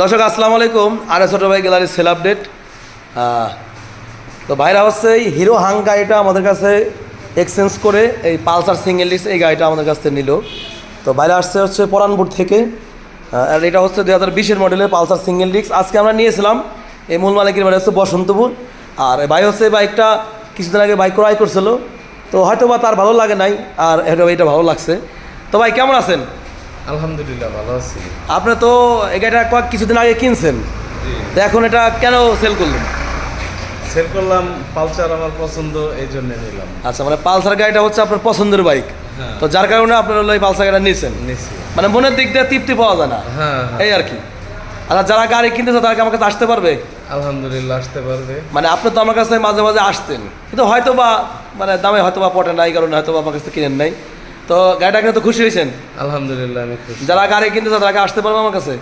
দর্শক, আসসালামু আলাইকুম। আর ছোটো ভাই গ্যালারি সেল আপডেট। তো ভাইরা হচ্ছে এই হিরো হাং গাড়িটা আমাদের কাছে এক্সচেঞ্জ করে এই পালসার সিঙ্গেল ডিস্ক এই গাড়িটা আমাদের কাছ থেকে নিল। তো বাইরে আসছে হচ্ছে পরানপুর থেকে। আর এটা হচ্ছে দুই হাজার বিশের মডেলের পালসার সিঙ্গেল ডিস্ক আজকে আমরা নিয়েছিলাম এই মূল মালিকের বাড়ি হচ্ছে বসন্তপুর। আর ভাই হচ্ছে বাইকটা কিছুদিন আগে বাইক ক্রয় করছিল। তো হয়তো বা তার ভালো লাগে নাই, আর এটা ভালো লাগছে। তো ভাই, কেমন আছেন? আলহামদুলিল্লাহ ভালো আছি। আপনি তো গাড়িটা কয়েক কিছুদিন আগে কিনছেন। তো এখন এটা কেন সেল করলেন? সেল করলাম পালসার আমার পছন্দ এই জন্য নিলাম। আচ্ছা মানে পালসার গাড়িটা হচ্ছে আপনার পছন্দের বাইক। হ্যাঁ। তো যার কারণে আপনার হলো এই পালসার গাড়িটা নিয়েছেন নিছি। মানে মনের দিক দিয়ে তৃপ্তি পাওয়া যায় না। হ্যাঁ হ্যাঁ। এই আর কি। আচ্ছা যারা গাড়ি কিনতেছে তারা কি আমার কাছে আসতে পারবে? আলহামদুলিল্লাহ আসতে পারবে। মানে আপনি তো আমার কাছে মাঝে মাঝে আসতেন। কিন্তু হয়তো বা মানে দামে হয়তো বা পটে নাই কারণে হয়তো বা আমার কাছে কিনেন নাই। তো গাড়িটা কিনে তো খুশি হয়েছেন? আলহামদুলিল্লাহ আমি খুশি। যারা গাড়ি কিনতেছে তারা কি আসতে পারবে আমার কাছে?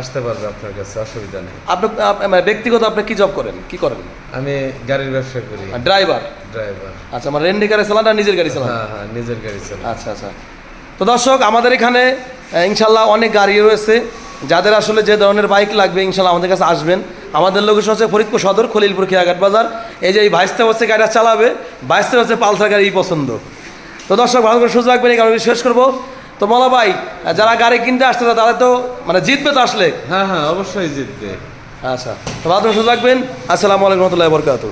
আসতে পারবে আপনার কাছে অসুবিধা নেই। আপনি মানে ব্যক্তিগত আপনি কি জব করেন? কি করেন? আমি গাড়ির ব্যবসা করি। ড্রাইভার ড্রাইভার আচ্ছা আমার রেন্ডি গাড়ি চালান না নিজের গাড়ি চালান হ্যাঁ হ্যাঁ নিজের গাড়ি চালাই আচ্ছা আচ্ছা। তো দর্শক আমাদের এখানে ইনশাল্লাহ অনেক গাড়ি রয়েছে। যাদের আসলে যে ধরনের বাইক লাগবে ইনশাল্লাহ আমাদের কাছে আসবেন। আমাদের লোকেশন হচ্ছে ফরিদপুর সদর খলিলপুর খেয়াঘাট বাজার। এই যে এই ভাইসটা হচ্ছে গাড়িটা চালাবে ভাইসটা হচ্ছে পালসার গাড়ি পছন্দ। তো দর্শক ভালো করে সুযোগ রাখবেন এই কারণে শেষ করব। তো মলা ভাই যারা গাড়ি কিনতে আসছে তারা তো মানে জিতবে তো আসলে? হ্যাঁ হ্যাঁ অবশ্যই জিতবে। আচ্ছা তো ভালো করে সুযোগ রাখবেন আসসালামু আলাইকুম রহমতুল্লাহ বরকাত